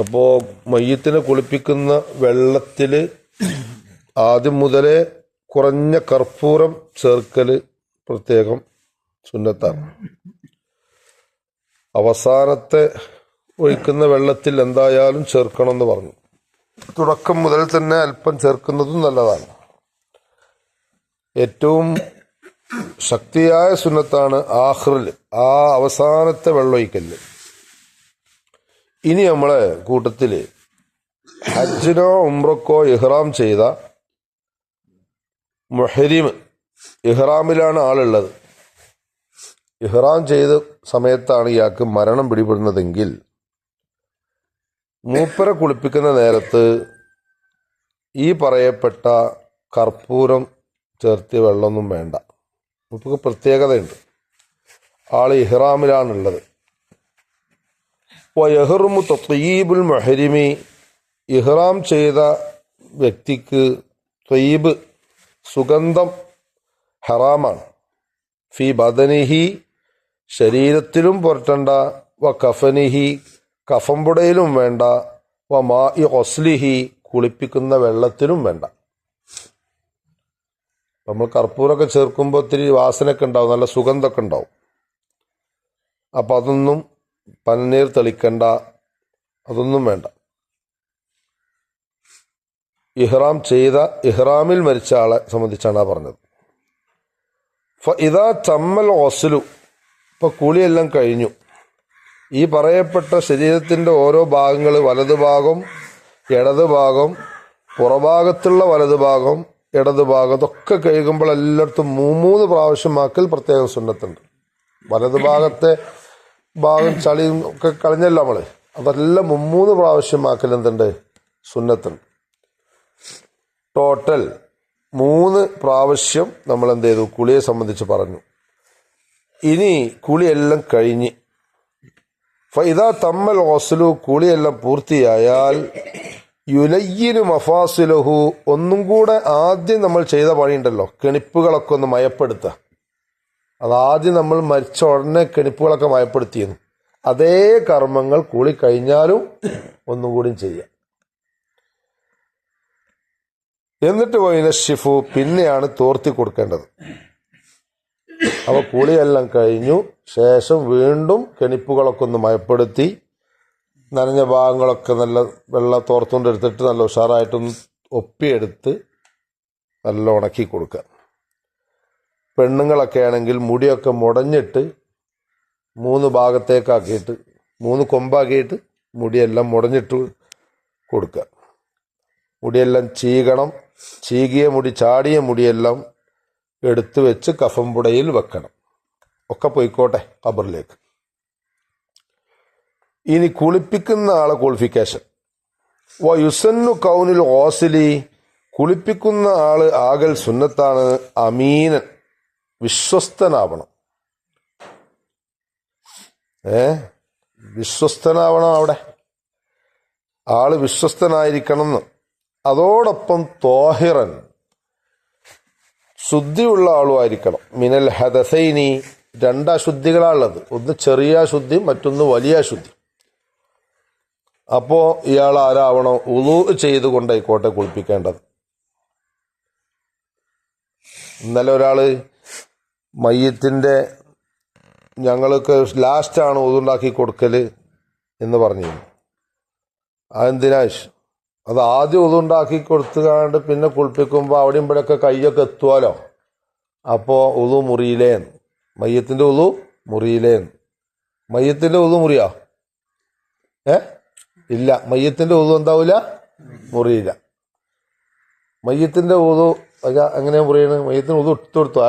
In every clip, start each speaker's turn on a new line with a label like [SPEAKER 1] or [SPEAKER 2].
[SPEAKER 1] അപ്പോൾ മയ്യത്തിനെ കുളിപ്പിക്കുന്ന വെള്ളത്തിൽ ആദ്യം മുതലേ കുറഞ്ഞ കർപ്പൂരം ചേർക്കൽ പ്രത്യേകം സുന്നത്താണ്. അവസാനത്തെ ഒഴിക്കുന്ന വെള്ളത്തിൽ എന്തായാലും ചേർക്കണം എന്ന് പറഞ്ഞു. തുടക്കം മുതൽ തന്നെ അല്പം ചേർക്കുന്നതും നല്ലതാണ്. ഏറ്റവും ശക്തിയായ സുന്നത്താണ് ആഹ്റിൽ ആ അവസാനത്തെ വെള്ളമൊഴിക്കൽ ഇനി നമ്മളെ കൂട്ടത്തിൽ ഹജ്ജിനോ ഉംറക്കോ ഇഹ്റാം ചെയ്ത മുഹരിം ഇഹ്റാമിലാണ് ആളുള്ളത്. ഇഹ്റാം ചെയ്ത സമയത്താണ് ഇയാൾക്ക് മരണം പിടിപെടുന്നതെങ്കിൽ മൂപ്പര കുളിപ്പിക്കുന്ന നേരത്ത് ഈ പറയപ്പെട്ട കർപ്പൂരം ചേർത്തിയ വെള്ളമൊന്നും വേണ്ട. മൂപ്പക്ക് പ്രത്യേകതയുണ്ട്. ആൾ ഇഹ്റാമിലാണുള്ളത്. വയഹറുമു തൊയ്യീബുൽ മഹരിമി. ഇഹ്റാം ചെയ്ത വ്യക്തിക്ക് ത്വയ്ബ് സുഗന്ധം ഹറാമാണ്. ഫി ബദനിഹി ശരീരത്തിലും പുരട്ടണ്ട. വ കഫനിഹി കഫമ്പുടയിലും വേണ്ട. വ മാ ഇ ഒസ്ലിഹി കുളിപ്പിക്കുന്ന വെള്ളത്തിലും വേണ്ട. നമ്മൾ കർപ്പൂരമൊക്കെ ചേർക്കുമ്പോൾ ഒത്തിരി വാസനയൊക്കെ ഉണ്ടാവും നല്ല സുഗന്ധമൊക്കെ ഉണ്ടാവും. അപ്പം അതൊന്നും പന്നീർ തെളിക്കണ്ട. അതൊന്നും വേണ്ട. ഇഹ്റാം ചെയ്ത ഇഹ്റാമിൽ മരിച്ച ആളെ സംബന്ധിച്ചാണ് ആ പറഞ്ഞത്. ഇതാ ചമ്മൽ ഓസലു. ഇപ്പൊ കുളിയെല്ലാം കഴിഞ്ഞു. ഈ പറയപ്പെട്ട ശരീരത്തിന്റെ ഓരോ ഭാഗങ്ങൾ വലതുഭാഗം ഇടതുഭാഗം ഇടത് ഭാഗം പുറഭാഗത്തുള്ള വലതുഭാഗം ഭാഗം ഇടത് ഭാഗം ഇതൊക്കെ കഴുകുമ്പോൾ എല്ലായിടത്തും മൂന്ന് പ്രാവശ്യമാക്കൽ പ്രത്യേകം സുന്നത്തുണ്ട്. വലതു ഭാഗത്തെ ഭാഗം ചളിയും ഒക്കെ കളഞ്ഞല്ലോ നമ്മൾ. അതെല്ലാം മുമ്മൂന്ന് പ്രാവശ്യമാക്കൽ എന്തുണ്ട്? സുന്നത്തുണ്ട് ടോട്ടൽ മൂന്ന് പ്രാവശ്യം നമ്മൾ എന്ത് ചെയ്തു? കുളിയെ സംബന്ധിച്ച് പറഞ്ഞു. ഇനി കുളിയെല്ലാം കഴിഞ്ഞ്. ഇതാ തമ്മൽ ഓസലു കുളിയെല്ലാം പൂർത്തിയായാൽ യുലയ്യനു മഫാസുലഹു ഒന്നും കൂടെ ആദ്യം നമ്മൾ ചെയ്ത പണിയുണ്ടല്ലോ. കെണിപ്പുകളൊക്കെ ഒന്ന് മയപ്പെടുത്തുക അതാദ്യം നമ്മൾ മരിച്ച ഉടനെ കെണിപ്പുകളൊക്കെ മയപ്പെടുത്തിയിരുന്നു. അതേ കർമ്മങ്ങൾ കുളി കഴിഞ്ഞാലും ഒന്നും കൂടി ചെയ്യാം. എന്നിട്ട് പോയിന ഷിഫു പിന്നെയാണ് തോർത്തി കൊടുക്കേണ്ടത്. അപ്പൊ കുളിയെല്ലാം കഴിഞ്ഞു. ശേഷം വീണ്ടും കെണിപ്പുകളൊക്കെ ഒന്ന് മയപ്പെടുത്തി നനഞ്ഞ ഭാഗങ്ങളൊക്കെ നല്ല വെള്ളം തോർത്തുകൊണ്ടെടുത്തിട്ട് നല്ല ഉഷാറായിട്ടൊന്ന് ഒപ്പിയെടുത്ത് നല്ല ഉണക്കി കൊടുക്കുക. പെണ്ണുങ്ങളൊക്കെ ആണെങ്കിൽ മുടിയൊക്കെ മുടഞ്ഞിട്ട് മൂന്ന് ഭാഗത്തേക്കാക്കിയിട്ട് മൂന്ന് കൊമ്പാക്കിയിട്ട് മുടിയെല്ലാം മുടഞ്ഞിട്ട് കൊടുക്കുക. മുടിയെല്ലാം ചീകണം ചീകിയ മുടി ചാടിയ മുടിയെല്ലാം എടുത്തു വെച്ച് കഫംപുടയിൽ വെക്കണം. ഒക്കെ പോയിക്കോട്ടെ ഖബറിലേക്ക്. ഇനി കുളിപ്പിക്കുന്ന ആളെ ക്വാളിഫിക്കേഷൻ വ യുസന്നു കൗനിൽ ഓസിലി കുളിപ്പിക്കുന്ന ആൾ ആകൽ സുന്നത്താണ് അമീനൻ. വിശ്വസ്തനാവണം. ഏ? വിശ്വസ്തനാവണം അവിടെ. ആൾ വിശ്വസ്തനായിരിക്കണം എന്ന് അതോടൊപ്പം തോഹിറൻ ശുദ്ധിയുള്ള ആളുമായിരിക്കണം. മിനൽ ഹദസൈനി രണ്ട് അശുദ്ധികളാണുള്ളത് ഒന്ന് ചെറിയ ശുദ്ധി മറ്റൊന്ന് വലിയ ശുദ്ധി. അപ്പോൾ ഇയാൾ ആരാവണം? ഉളു ചെയ്തുകൊണ്ടായിക്കോട്ടെ കുളിപ്പിക്കേണ്ടത്. ഇന്നലെ ഒരാൾ മയ്യത്തിന്റെ ഞങ്ങൾക്ക് ലാസ്റ്റാണ് ഉതുണ്ടാക്കി കൊടുക്കൽ എന്ന് പറഞ്ഞു അതെന്തിനാശ് അത് ആദ്യം ഉതുണ്ടാക്കി കൊടുത്തുകാണ്ട് പിന്നെ കുളിപ്പിക്കുമ്പോൾ അവിടെയും ഇവിടെയൊക്കെ കൈയൊക്കെ എത്തുമല്ലോ അപ്പോൾ ഉതു മുറിയിലേന്ന് മയ്യത്തിന്റെ ഉതു മുറിയിലേന്ന് മയ്യത്തിന്റെ ഉതു മുറിയോ? ഏ? ഇല്ല. മയ്യത്തിന്റെ ഉതു എന്താവില്ല മുറിയില്ല. മയ്യത്തിന്റെ ഉതു എങ്ങനെയാണ് മുറിയണ് മയ്യത്തിന് ഉതു ഇട്ട് കൊടുത്തു.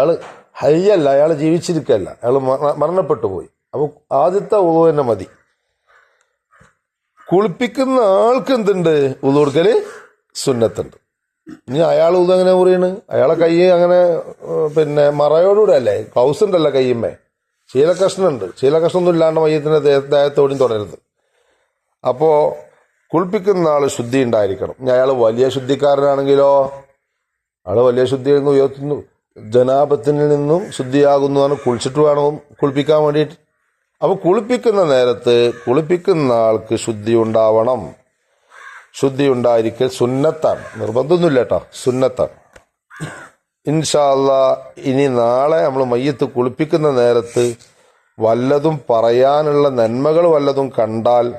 [SPEAKER 1] ഹയ്യല്ല അയാൾ ജീവിച്ചിരിക്കല്ല അയാൾ മരണപ്പെട്ടു പോയി. അപ്പോൾ ആദ്യത്തെ ഉളു തന്നെ മതി. കുളിപ്പിക്കുന്ന ആൾക്ക് എന്തുണ്ട്? ഉളു കൊടുക്കൽ സുന്നത്തുണ്ട്. ഇനി അയാൾ ഉളു അങ്ങനെ മുറിയണ്? അയാളെ കൈ അങ്ങനെ പിന്നെ മറയോടുകൂടെ അല്ലേ കൗസ് ഉണ്ടല്ലോ കയ്യമ്മേ. ശീലകഷ്ണുണ്ട്. ശീലകഷ്ണൊന്നും ഇല്ലാണ്ട് മയ്യത്തിന്റെ ദേഹത്തോടും തുടരുത്. അപ്പോ കുളിപ്പിക്കുന്ന ആൾ ശുദ്ധി ഉണ്ടായിരിക്കണം. ഇനി അയാൾ വലിയ ശുദ്ധിക്കാരനാണെങ്കിലോ? ആൾ വലിയ ശുദ്ധിയിൽ നിന്ന് ഉയർത്തുന്നു. ജനാപത്തിൽ നിന്നും ശുദ്ധിയാകുന്നതാണ് കുളിച്ചിട്ട് വേണം കുളിപ്പിക്കാൻ വേണ്ടിയിട്ട്. അപ്പോൾ കുളിപ്പിക്കുന്ന നേരത്ത് കുളിപ്പിക്കുന്ന ആൾക്ക് ശുദ്ധി ഉണ്ടാവണം. ശുദ്ധി ഉണ്ടായിരിക്കൽ സുന്നത്താണ്. നിർബന്ധമൊന്നുമില്ല കേട്ടോ. സുന്നത്താണ്. ഇൻഷാല്ല ഇനി നാളെ നമ്മൾ മയ്യത്ത് കുളിപ്പിക്കുന്ന നേരത്ത് വല്ലതും പറയാനുള്ള നന്മകൾ വല്ലതും കണ്ടാൽ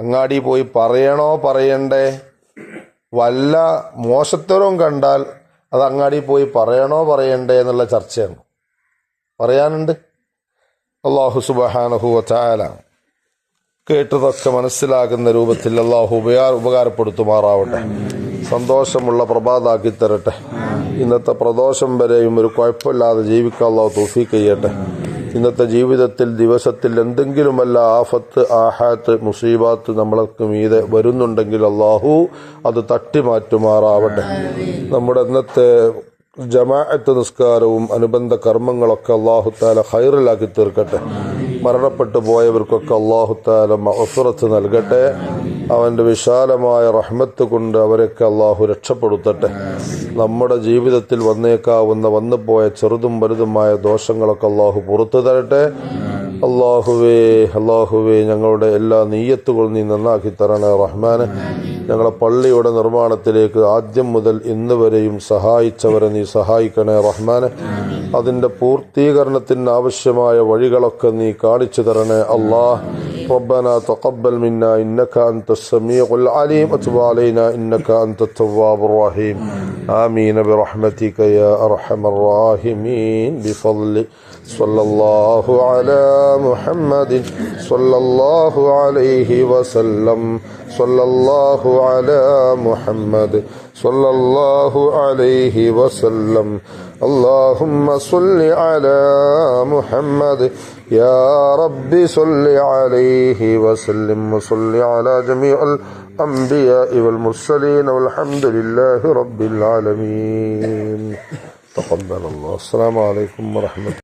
[SPEAKER 1] അങ്ങാടി പോയി പറയണോ പറയണ്ടേ? വല്ല മോശത്തരവും കണ്ടാൽ അത് അങ്ങാടി പോയി പറയണോ പറയണ്ടേ എന്നുള്ള ചർച്ചയാണ്. പറയാനുണ്ട്? അള്ളാഹു സുബഹാനഹു വച്ചാല കേട്ടതൊക്കെ മനസ്സിലാകുന്ന രൂപത്തിൽ അള്ളാഹു ഉപകാര ഉപകാരപ്പെടുത്തുമാറാവട്ടെ. സന്തോഷമുള്ള പ്രഭാതാക്കി തരട്ടെ ഇന്നത്തെ പ്രദോഷം വരെയും ഒരു കുഴപ്പമില്ലാതെ ജീവിക്കാൻ അള്ളാഹു തൂഫി ചെയ്യട്ടെ. ഇന്നത്തെ ജീവിതത്തിൽ ദിവസത്തിൽ എന്തെങ്കിലും വല്ല ആഫത്ത് ആഹാത്ത് മുസീബാത്ത് നമ്മൾക്ക് മീതെ വരുന്നുണ്ടെങ്കിൽ അള്ളാഹു അത് തട്ടി തട്ടിമാറ്റുമാറാവട്ടെ. നമ്മുടെ ഇന്നത്തെ ജമാഅത്ത് നിസ്കാരവും അനുബന്ധ കർമ്മങ്ങളൊക്കെ അള്ളാഹുത്താല ഹൈറിലാക്കി തീർക്കട്ടെ. മരണപ്പെട്ടു പോയവർക്കൊക്കെ അള്ളാഹുത്താല മഹസുറത്ത് നൽകട്ടെ. അവന്റെ വിശാലമായ റഹ്മത്ത് കൊണ്ട് അവരൊക്കെ അള്ളാഹു രക്ഷപ്പെടുത്തട്ടെ. നമ്മുടെ ജീവിതത്തിൽ വന്നേക്കാവുന്ന വന്നുപോയ ചെറുതും വലുതുമായ ദോഷങ്ങളൊക്കെ അള്ളാഹു പുറത്തു തരട്ടെ. അള്ളാഹുവേ അള്ളാഹുവേ ഞങ്ങളുടെ എല്ലാ നീയത്തുകളും നീ നന്നാക്കി തരണേ റഹ്മാൻ ഞങ്ങളെ പള്ളിയുടെ നിർമ്മാണത്തിലേക്ക് ആദ്യം മുതൽ ഇന്ന് വരെയും സഹായിച്ചവരെ നീ സഹായിക്കണേ റഹ്മാനെ. അതിൻ്റെ പൂർത്തീകരണത്തിന് ആവശ്യമായ വഴികളൊക്കെ നീ കാണിച്ചു തരണേ അള്ളാഹ് ربنا تقبل منا إنك أنت السميع العليم وتب علينا إنك أنت التواب الرحيم آمين برحمتك يا أرحم الراحمين بفضل صلى الله على محمد صلى الله عليه وسلم صلى الله على محمد صلى الله عليه وسلم. اللهم صل على محمد. يا رب صل عليه وسلم. وصل على جميع الأنبياء والمرسلين. والحمد لله رب العالمين. تقبل الله. السلام عليكم ورحمة